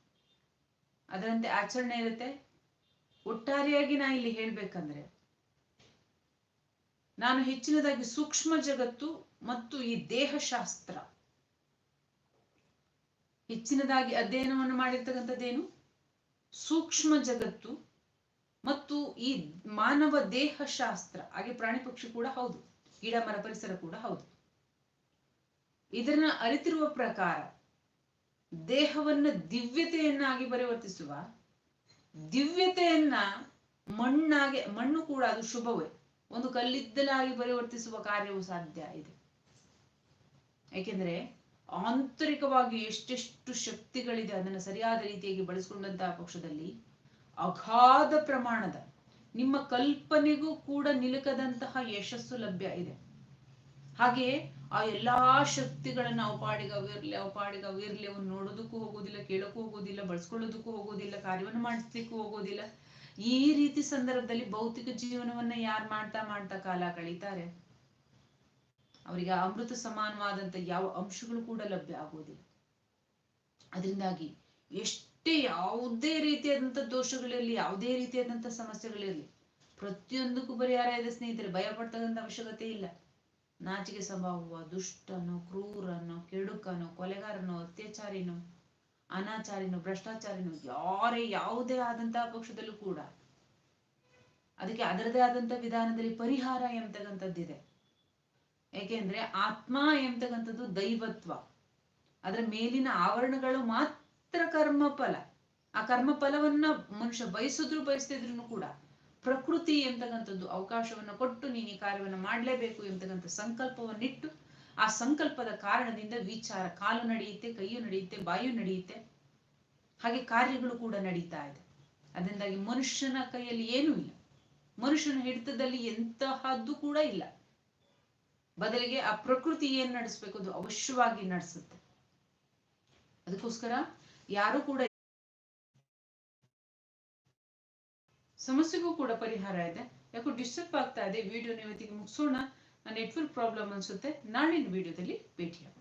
ಅದರಂತೆ ಆಚರಣೆ ಇರುತ್ತೆ? ಒಟ್ಟಾರೆಯಾಗಿ ನಾ ಇಲ್ಲಿ ಹೇಳ್ಬೇಕಂದ್ರೆ, ನಾನು ಹೆಚ್ಚಿನದಾಗಿ ಸೂಕ್ಷ್ಮ ಜಗತ್ತು ಮತ್ತು ಈ ದೇಹಶಾಸ್ತ್ರ. ಹೆಚ್ಚಿನದಾಗಿ ಅಧ್ಯಯನವನ್ನು ಮಾಡಿರ್ತಕ್ಕಂಥದ್ದೇನು? ಸೂಕ್ಷ್ಮ ಜಗತ್ತು ಮತ್ತು ಈ ಮಾನವ ದೇಹಶಾಸ್ತ್ರ. ಹಾಗೆ ಪ್ರಾಣಿ ಪಕ್ಷಿ ಕೂಡ ಹೌದು. ಗಿಡ ಮರ ಪರಿಸರ ಕೂಡ ಹೌದು. ಇದನ್ನ ಅರಿತಿರುವ ಪ್ರಕಾರ ದೇಹವನ್ನ ದಿವ್ಯತೆಯನ್ನಾಗಿ ಪರಿವರ್ತಿಸುವ ದಿವ್ಯತೆಯನ್ನ ಮಣ್ಣಾಗಿ, ಮಣ್ಣು ಕೂಡ ಅದು ಶುಭವೇ. ಒಂದು ಕಲ್ಲಿದ್ದಲಾಗಿ ಪರಿವರ್ತಿಸುವ ಕಾರ್ಯವು ಸಾಧ್ಯ ಇದೆ. ಏಕೆಂದ್ರೆ ಆಂತರಿಕವಾಗಿ ಎಷ್ಟೆಷ್ಟು ಶಕ್ತಿಗಳಿದೆ ಅದನ್ನು ಸರಿಯಾದ ರೀತಿಯಾಗಿ ಬಳಸಿಕೊಂಡಂತಹ ಪಕ್ಷದಲ್ಲಿ ಅಗಾಧ ಪ್ರಮಾಣದ ನಿಮ್ಮ ಕಲ್ಪನೆಗೂ ಕೂಡ ನಿಲುಕದಂತಹ ಯಶಸ್ಸು ಲಭ್ಯ ಇದೆ. ಹಾಗೆಯೇ ಆ ಎಲ್ಲಾ ಶಕ್ತಿಗಳನ್ನ ಅವಪಾಡಿಗೆ ಅವಿರ್ಲಿ ಅವಪಾಡಿಗೆ ಅವಿರ್ಲಿ ಅವನ್ನ ನೋಡೋದಕ್ಕೂ ಹೋಗೋದಿಲ್ಲ, ಕೇಳೋಕ್ಕೂ ಹೋಗೋದಿಲ್ಲ, ಬಳಸ್ಕೊಳ್ಳೋದಕ್ಕೂ ಹೋಗೋದಿಲ್ಲ, ಕಾರ್ಯವನ್ನು ಮಾಡಿಸ್ಲಿಕ್ಕೂ ಹೋಗೋದಿಲ್ಲ. ಈ ರೀತಿ ಸಂದರ್ಭದಲ್ಲಿ ಭೌತಿಕ ಜೀವನವನ್ನ ಯಾರು ಮಾಡ್ತಾ ಮಾಡ್ತಾ ಕಾಲ ಕಳೀತಾರೆ? ಅವರಿಗೆ ಅಮೃತ ಸಮಾನವಾದಂತ ಯಾವ ಅಂಶಗಳು ಕೂಡ ಲಭ್ಯ ಆಗೋದಿಲ್ಲ. ಅದರಿಂದಾಗಿ ಎಷ್ಟೇ ಯಾವುದೇ ರೀತಿಯಾದಂತ ದೋಷಗಳಿರಲಿ, ಯಾವುದೇ ರೀತಿಯಾದಂತ ಸಮಸ್ಯೆಗಳಿರಲಿ, ಪ್ರತಿಯೊಂದಕ್ಕೂ ಪರಿಹಾರ ಇದೆ ಸ್ನೇಹಿತರೆ, ಭಯ ಪಡ್ತಕ್ಕಂಥ ಅವಶ್ಯಕತೆ ಇಲ್ಲ. ನಾಚಿಕೆ ಸ್ವಭಾವ ದುಷ್ಟನು, ಕ್ರೂರನು, ಕೆಡುಕನು, ಕೊಲೆಗಾರನು, ಅತ್ಯಾಚಾರಿನು, ಅನಾಚಾರಿನು, ಭ್ರಷ್ಟಾಚಾರಿನು, ಯಾರೇ ಯಾವುದೇ ಆದಂತಹ ಪಕ್ಷದಲ್ಲೂ ಕೂಡ ಅದಕ್ಕೆ ಅದರದೇ ಆದಂತ ವಿಧಾನದಲ್ಲಿ ಪರಿಹಾರ ಎಂಬತಕ್ಕಂಥದ್ದಿದೆ ಏಕೆಂದ್ರೆ ಆತ್ಮ ಎಂಬತಕ್ಕಂಥದ್ದು ದೈವತ್ವ. ಅದರ ಮೇಲಿನ ಆವರಣಗಳು ಮಾತ್ರ ಕರ್ಮ ಫಲ ಆ ಕರ್ಮ ಫಲವನ್ನ ಮನುಷ್ಯ ಬಯಸಿದ್ರು ಬಯಸ್ತಿದ್ರು ಕೂಡ ಪ್ರಕೃತಿ ಎಂತಕ್ಕಂಥದ್ದು ಅವಕಾಶವನ್ನ ಕೊಟ್ಟು ನೀನು ಈ ಕಾರ್ಯವನ್ನು ಮಾಡಲೇಬೇಕು ಎಂತಕ್ಕಂಥ ಸಂಕಲ್ಪವನ್ನಿಟ್ಟು ಆ ಸಂಕಲ್ಪದ ಕಾರಣದಿಂದ ವಿಚಾರ ಕಾಲು ನಡೆಯುತ್ತೆ, ಕೈಯು ನಡೆಯುತ್ತೆ, ಬಾಯು ನಡೆಯುತ್ತೆ. ಹಾಗೆ ಕಾರ್ಯಗಳು ಕೂಡ ನಡೀತಾ ಇದೆ. ಅದರಿಂದಾಗಿ ಮನುಷ್ಯನ ಕೈಯಲ್ಲಿ ಏನೂ ಇಲ್ಲ. ಮನುಷ್ಯನ ಹಿಡಿತದಲ್ಲಿ ಎಂತಹದ್ದು ಕೂಡ ಇಲ್ಲ. ಬದಲಿಗೆ ಆ ಪ್ರಕೃತಿ ಏನ್ ನಡೆಸ್ಬೇಕು ಅದು ಅವಶ್ಯವಾಗಿ ನಡೆಸುತ್ತೆ. ಅದಕ್ಕೋಸ್ಕರ ಯಾರು ಕೂಡ ಸಮಸ್ಯೆಗೂ ಕೂಡ ಪರಿಹಾರ ಇದೆ. ಯಾಕೋ ಡಿಸ್ಟರ್ಬ್ ಆಗ್ತಾ ಇದೆ ವಿಡಿಯೋ ಇವತ್ತಿಗೆ ಮುಗಿಸೋಣ. ನೆಟ್ವರ್ಕ್ ಪ್ರಾಬ್ಲಮ್ ಅನ್ಸುತ್ತೆ. ನಾಳಿನ ವಿಡಿಯೋದಲ್ಲಿ ಭೇಟಿಯಾಗೋಣ.